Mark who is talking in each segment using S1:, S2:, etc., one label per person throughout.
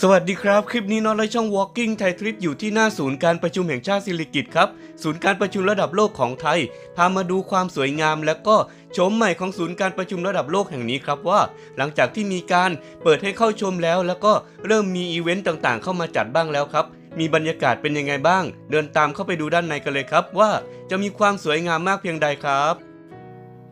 S1: สวัสดีครับ คลิปนี้น้องและช่อง Walking ไทยทริปอยู่ที่หน้าศูนย์การประชุมแห่งชาติสิริกิติ์ครับ ศูนย์การประชุมระดับโลกของไทย พามาดูความสวยงาม และก็โฉมใหม่ของศูนย์การประชุมระดับโลกแห่งนี้ครับว่า หลังจากที่มีการเปิดให้เข้าชมแล้ว แล้วก็เริ่มมีอีเวนต์ต่างๆ เข้ามาจัดบ้างแล้วครับ มีบรรยากาศเป็นยังไงบ้าง เดินตามเข้าไปดูด้านในกันเลยครับ ว่าจะมีความสวยงามมากเพียงใดครับ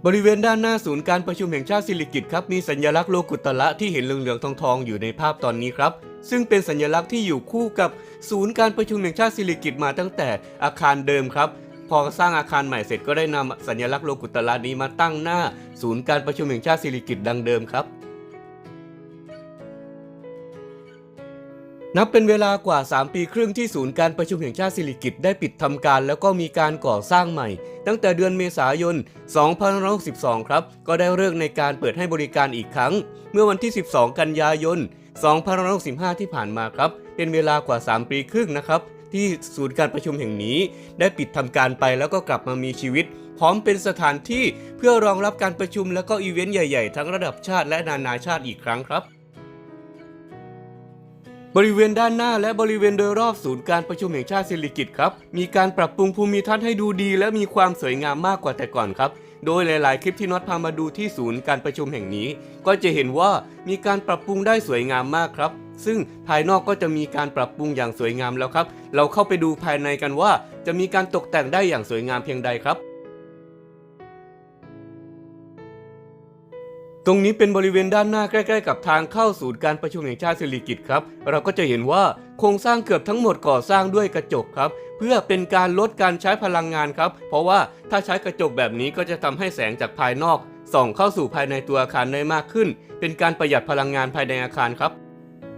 S1: บริเวณด้านหน้าศูนย์การประชุมแห่งชาติสิริกิติ์ครับมีสัญลักษณ์โลกุตระที่เห็นเหลืองๆทองๆอยู่ในภาพตอนนี้ครับ ซึ่งเป็นสัญลักษณ์ที่อยู่คู่กับศูนย์การประชุมแห่งชาติสิริกิติ์มาตั้งแต่อาคารเดิมครับ พอสร้างอาคารใหม่เสร็จก็ได้นำสัญลักษณ์โลกุตระนี้มาตั้งหน้า ศูนย์การประชุมแห่งชาติสิริกิติ์ดังเดิมครับ นับเป็นเวลากว่า 3 ปีครึ่งที่ศูนย์การประชุมแห่งชาติสิริกิติ์ได้ปิดทำการ แล้วก็มีการก่อสร้างใหม่ ตั้งแต่เดือนเมษายน 2562 ครับ ก็ได้เลิกในการเปิดให้บริการอีกครั้ง เมื่อวันที่ 12 กันยายน 2565 ที่ผ่านมาครับ เป็นเวลากว่า 3 ปีครึ่งนะครับ ที่ศูนย์การประชุมแห่งนี้ ได้ปิดทำการไปแล้วก็กลับมามีชีวิต พร้อมเป็นสถานที่เพื่อรองรับการประชุมและก็อีเวนต์ใหญ่ๆ ทั้งระดับชาติและนานาชาติอีกครั้งครับบริเวณด้านหน้าและบริเวณโดยรอบศูนย์การประชุมแห่งชาติสิริกิติ์ครับ มีการปรับปรุงภูมิทัศน์ให้ดูดีและมีความสวยงามมากกว่าแต่ก่อนครับ โดยหลาย ๆ คลิปที่น็อตพามาดูที่ศูนย์การประชุมแห่งนี้ ก็จะเห็นว่ามีการปรับปรุงได้สวยงามมากครับ ซึ่งภายนอกก็จะมีการปรับปรุงอย่างสวยงามแล้วครับ เราเข้าไปดูภายในกันว่า จะมีการตกแต่งได้อย่างสวยงามเพียงใดครับตรงนี้เป็นบริเวณด้านหน้าใกล้ๆกับทางเข้าศูนย์การประชุมแห่งชาติสิริกิติ์ครับ เราก็จะเห็นว่าโครงสร้างเกือบทั้งหมดก่อสร้างด้วยกระจกครับ เพื่อเป็นการลดการใช้พลังงานครับ เพราะว่าถ้าใช้กระจกแบบนี้ก็จะทำให้แสงจากภายนอก ส่องเข้าสู่ภายในตัวอาคารได้มากขึ้น เป็นการประหยัดพลังงานภายในอาคารครับ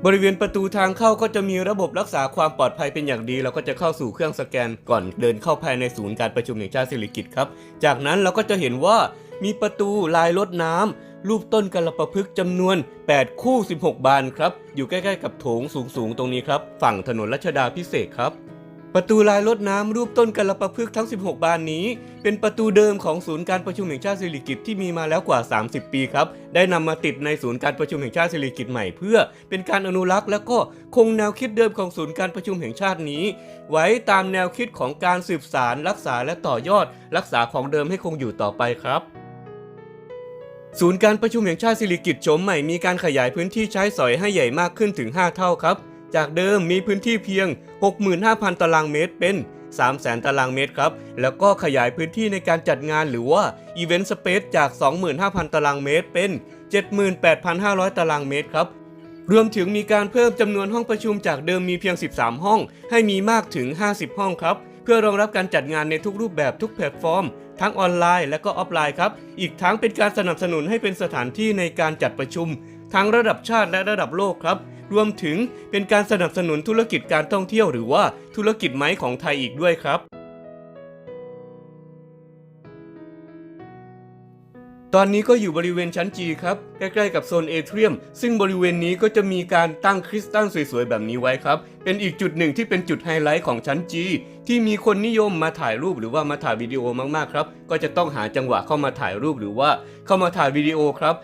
S1: บริเวณประตูทางเข้าก็จะมีระบบรักษาความปลอดภัยเป็นอย่างดี เราก็จะเข้าสู่เครื่องสแกนก่อนเดินเข้าภายในศูนย์การประชุมแห่งชาติสิริกิติ์ครับ จากนั้นเราก็จะเห็นว่ามีประตูลายรถน้ำรูปต้นกระปะพึกษ์จำนวน 8 คู่ 16 บานครับ อยู่ใกล้ ๆ กับโถงสูงๆ ตรงนี้ครับ ฝั่งถนนรัชดาพิเศษครับ ประตูลายรถน้ำรูปต้นกระประพึกษ์ทั้ง 16 บานนี้ เป็นประตูเดิมของศูนย์การประชุมแห่งชาติสิริกิติ์ที่มีมาแล้วกว่า 30 ปีครับ ได้นำมาติดในศูนย์การประชุมแห่งชาติสิริกิติ์ใหม่เพื่อ เป็นการอนุรักษ์และก็คงแนวคิดเดิมของศูนย์การประชุมแห่งชาตินี้ ไว้ตามแนวคิดของการสืบสารรักษาและต่อยอด รักษาของเดิมให้คงอยู่ต่อไปครับศูนย์การประชุมแห่งชาติสิริกิติ์โฉมใหม่มีการขยายพื้นที่ใช้สอยให้ใหญ่มากขึ้นถึง 5 เท่าครับ จากเดิมมีพื้นที่เพียง 65,000 ตารางเมตรเป็น 300,000 ตารางเมตรครับ แล้วก็ขยายพื้นที่ในการจัดงานหรือว่า Event Space จาก 25,000 ตารางเมตรเป็น 78,500 ตารางเมตรครับรวมถึงมีการเพิ่มจำนวนห้องประชุมจากเดิมมีเพียง 13 ห้อง ให้มีมากถึง 50 ห้องครับ เพื่อรองรับการจัดงานในทุกรูปแบบทุกแพลตฟอร์ม ทั้งออนไลน์และก็ออฟไลน์ครับ อีกทั้งเป็นการสนับสนุนให้เป็นสถานที่ในการจัดประชุม ทั้งระดับชาติและระดับโลกครับ รวมถึงเป็นการสนับสนุนธุรกิจการท่องเที่ยวหรือว่าธุรกิจไม้ของไทยอีกด้วยครับ ตอนนี้ก็อยู่บริเวณชั้น G ครับ ใกล้ๆกับโซนเอเทรียม ซึ่งบริเวณนี้ก็จะมีการตั้งคริสตัลสวยๆ แบบนี้ไว้ครับ เป็นอีกจุดหนึ่งที่เป็นจุดไฮไลท์ของชั้น G ที่มีคนนิยมมาถ่ายรูปหรือว่ามาถ่ายวิดีโอมากๆครับ ก็จะต้องหาจังหวะเข้ามาถ่ายรูปหรือว่าเข้ามาถ่ายวิดีโอครับ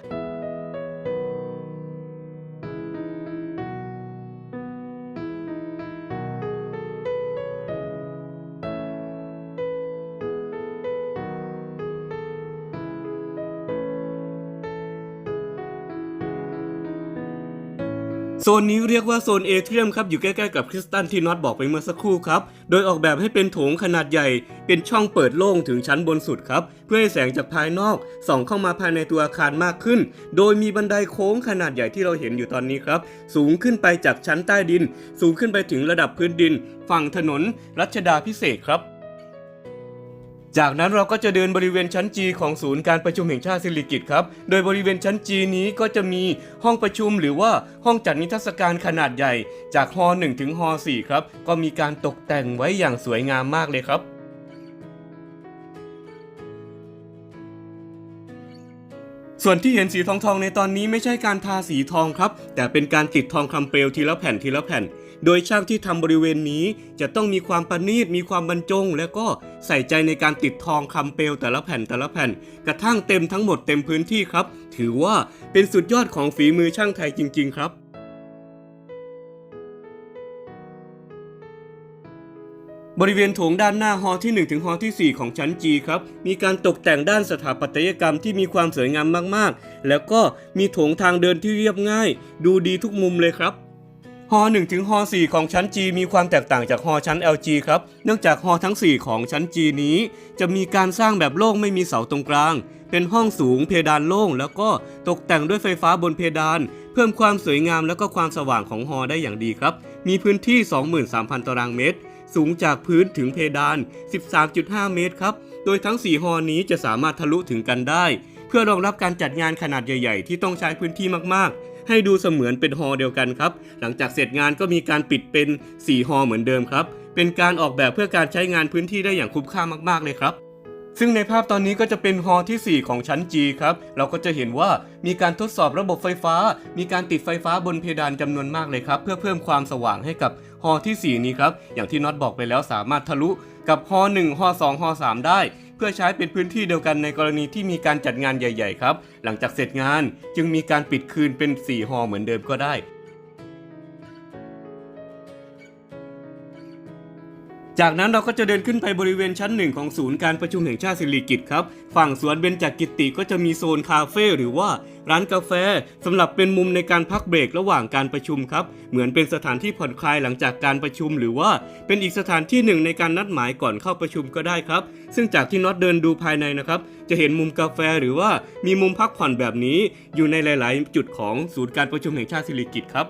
S1: โซนนี้เรียกว่าโซนเอเทียมครับ อยู่ใกล้ๆกับคริสตัลที่น็อตบอกไปเมื่อสักครู่ครับ โดยออกแบบให้เป็นโถงขนาดใหญ่ เป็นช่องเปิดโล่งถึงชั้นบนสุดครับ เพื่อให้แสงจากภายนอกส่องเข้ามาภายในตัวอาคารมากขึ้น โดยมีบันไดโค้งขนาดใหญ่ที่เราเห็นอยู่ตอนนี้ครับ สูงขึ้นไปจากชั้นใต้ดิน สูงขึ้นไปถึงระดับพื้นดิน ฝั่งถนนรัชดาพิเศษครับ จากนั้นเราก็จะเดินบริเวณชั้นจีของศูนย์การประชุมแห่งชาติสิริกิติ์ครับ โดยบริเวณชั้นจีนี้ก็จะมีห้องประชุมหรือว่าห้องจัดนิทรรศการขนาดใหญ่ จากฮอ1ถึงฮ4ครับ ก็มีการตกแต่งไว้อย่างสวยงามมากเลยครับ ส่วนที่เห็นสีทองทองในตอนนี้ไม่ใช่การทาสีทองครับ แต่เป็นการติดทองคำเปลวทีละแผ่นทีละแผ่น โดยช่างที่ทำบริเวณนี้จะต้องมีความประณีตมีความบรรจง และก็ใส่ใจในการติดทองคำเปลวแต่ละแผ่นแต่ละแผ่น กระทั่งเต็มทั้งหมดเต็มพื้นที่ครับ ถือว่าเป็นสุดยอดของฝีมือช่างไทยจริง ๆ ครับ บริเวณโถงด้านหน้าฮอที่ 1 ถึงฮอที่ 4 ของชั้น G ครับ มีการตกแต่งด้านสถาปัตยกรรมที่มีความสวยงามมากๆ แล้วก็มีโถงทางเดินที่เรียบง่าย ดูดีทุกมุมเลยครับฮอ1ถึงฮอ4ของชั้น G มีความแตกต่างจากฮอชั้น LG ครับ เนื่องจากฮอทั้ง 4 ของชั้น G นี้ จะมีการสร้างแบบโล่งไม่มีเสาตรงกลาง เป็นห้องสูงเพดานโล่ง แล้วก็ตกแต่งด้วยไฟฟ้าบนเพดาน เพิ่มความสวยงามและก็ความสว่างของฮอได้อย่างดีครับ มีพื้นที่ 23,000 ตารางเมตร สูงจากพื้นถึงเพดาน 13.5 เมตรครับ โดยทั้ง4ฮอนี้จะสามารถทะลุถึงกันได้ เพื่อรองรับการจัดงานขนาดใหญ่ ๆ ที่ต้องใช้พื้นที่มากๆ ให้ดูเสมือนเป็นฮอเดียวกันครับ หลังจากเสร็จงานก็มีการปิดเป็น4ฮอเหมือนเดิมครับ เป็นการออกแบบเพื่อการใช้งานพื้นที่ได้อย่างคุ้มค่ามากๆเลยครับซึ่งในภาพตอนนี้ก็จะเป็นฮอที่ 4 ของชั้น G ครับ เราก็จะเห็นว่ามีการทดสอบระบบไฟฟ้า มีการติดไฟฟ้าบนเพดานจำนวนมากเลยครับ เพื่อเพิ่มความสว่างให้กับ ฮอที่ 4 นี้ครับ อย่างที่น็อตบอกไปแล้วสามารถทะลุกับฮอ1ฮอ2ฮอ3ได้ เพื่อใช้เป็นพื้นที่เดียวกันในกรณีที่มีการจัดงานใหญ่ ๆ ครับ หลังจากเสร็จงานจึงมีการปิดคืนเป็น 4 ฮอเหมือนเดิมก็ได้ จากนั้นเราก็จะเดินขึ้นไปบริเวณชั้นหนึ่งของศูนย์การประชุมแห่งชาติสิริกิติ์ครับ ฝั่งสวนเบญจกิติก็จะมีโซนคาเฟ่หรือว่าร้านกาแฟสำหรับเป็นมุมในการพักเบรกระหว่างการประชุมครับ เหมือนเป็นสถานที่ผ่อนคลายหลังจากการประชุม หรือว่าเป็นอีกสถานที่หนึ่งในการนัดหมายก่อนเข้าประชุมก็ได้ครับ ซึ่งจากที่น็อตเดินดูภายในนะครับจะเห็นมุมกาแฟหรือว่ามีมุมพักผ่อนแบบนี้อยู่ในหลาย ๆ จุดของศูนย์การประชุมแห่งชาติสิริกิติ์ครับ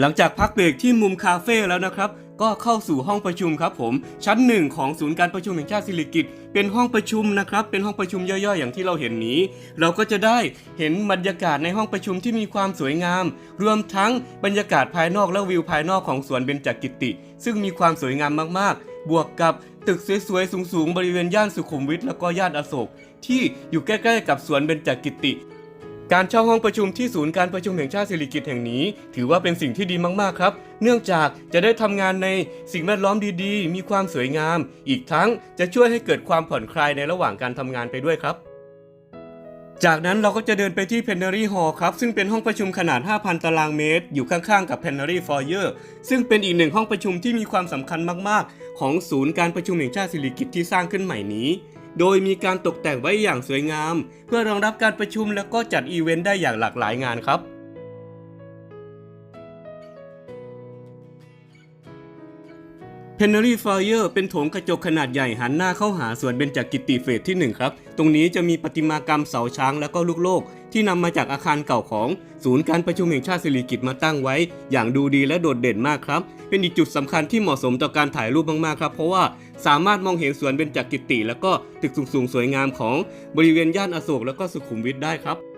S1: หลังจากพักเบรกที่มุมคาเฟ่แล้วนะครับ ก็เข้าสู่ห้องประชุมครับผม ชั้นหนึ่งของศูนย์การประชุมแห่งชาติสิริกิติ์เป็นห้องประชุมนะครับ เป็นห้องประชุมย่อยๆ อย่างที่เราเห็นนี้ เราก็จะได้เห็นบรรยากาศในห้องประชุมที่มีความสวยงาม รวมทั้งบรรยากาศภายนอกและวิวภายนอกของสวนเบญจกิติ ซึ่งมีความสวยงามมากๆ บวกกับตึกสวยๆ สูงๆ บริเวณย่านสุขุมวิทแล้วก็ย่านอโศกที่อยู่ใกล้ๆ กับสวนเบญจกิติ การเช่าห้องประชุมที่ศูนย์การประชุมแห่งชาติสิริกิติ์แห่งนี้ ถือว่าเป็นสิ่งที่ดีมากๆครับ เนื่องจากจะได้ทำงานในสิ่งแวดล้อมดีๆ มีความสวยงาม อีกทั้งจะช่วยให้เกิดความผ่อนคลายในระหว่างการทำงานไปด้วยครับ จากนั้นเราก็จะเดินไปที่ Plenary Hall ครับ ซึ่งเป็นห้องประชุมขนาด 5,000 ตารางเมตร อยู่ข้างๆกับ Plenary Foyer ซึ่งเป็นอีกหนึ่งห้องประชุมที่มีความสำคัญมากๆ ของศูนย์การประชุมแห่งชาติสิริกิติ์ที่สร้างขึ้นใหม่นี้ โดยมีการตกแต่งไว้อย่างสวยงาม เพื่อรองรับการประชุมแล้วก็จัดอีเวนต์ได้อย่างหลากหลายงานครับเพนนารีไฟเยอร์เป็นโถงกระจกขนาดใหญ่หันหน้าเข้าหาสวนเบญจกกิติเฟสที่ 1 ครับ ตรงนี้จะมีประติมากรรมเสาช้างและก็ลูกโลก ที่นำมาจากอาคารเก่าของ ศูนย์การประชุมแห่งชาติสิริกิติ์มาตั้งไว้ อย่างดูดีและโดดเด่นมากครับ เป็นอีกจุดสำคัญที่เหมาะสมต่อการถ่ายรูปมากๆครับ เพราะว่า สามารถมองเห็นสวนเบญจกิติ แล้วก็ตึกสูงๆสวยงามของบริเวณย่านอโศกแล้วก็สุขุมวิทได้ครับ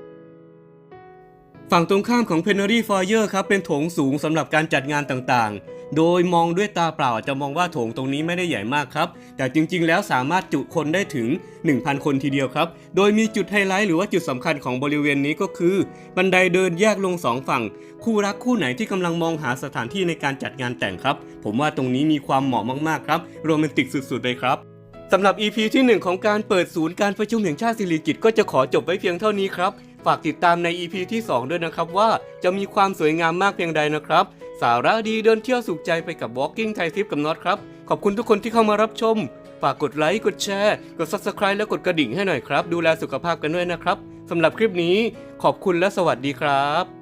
S1: ฝั่งตรงข้ามของ p e n a r y Foyer ครับเป็นโถงสูงสำหรับการจัดงานต่างๆ โดยมองด้วยตาเปล่าอาจจะมองว่าโถงตรงนี้ไม่ได้ใหญ่มากครับ แต่จริงๆ แล้วสามารถจุคนได้ถึง 1,000 คนทีเดียวครับ โดยมีจุดไฮไลท์หรือว่าจุดสำคัญของบริเวณนี้ก็คือ บันไดเดินแยกลงสองฝั่ง คู่รักคู่ไหนที่กำลังมองหาสถานที่ในการจัดงานแต่งครับ ผมว่าตรงนี้มีความเหมาะมากๆครับโรแมนติกสุดๆเลยครับสำหรับ EP ที่ 1 ของการเปิดศูนย์การประชุมแห่งชาติสิริกิตก็จะขอจบไว้เพียงเท่านี้ครับ ฝากติดตามใน EP ที่ 2 ด้วยนะครับว่าจะมีความสวยงามมากเพียงใดนะครับ สาระดีเดินเที่ยวสุขใจไปกับ Walking Thai Trip กับน็อตครับ ขอบคุณทุกคนที่เข้ามารับชม ฝากกดไลค์ กดแชร์ กด Subscribe และกดกระดิ่งให้หน่อยครับ ดูแลสุขภาพกันด้วยนะครับสำหรับคลิปนี้ขอบคุณและสวัสดีครับ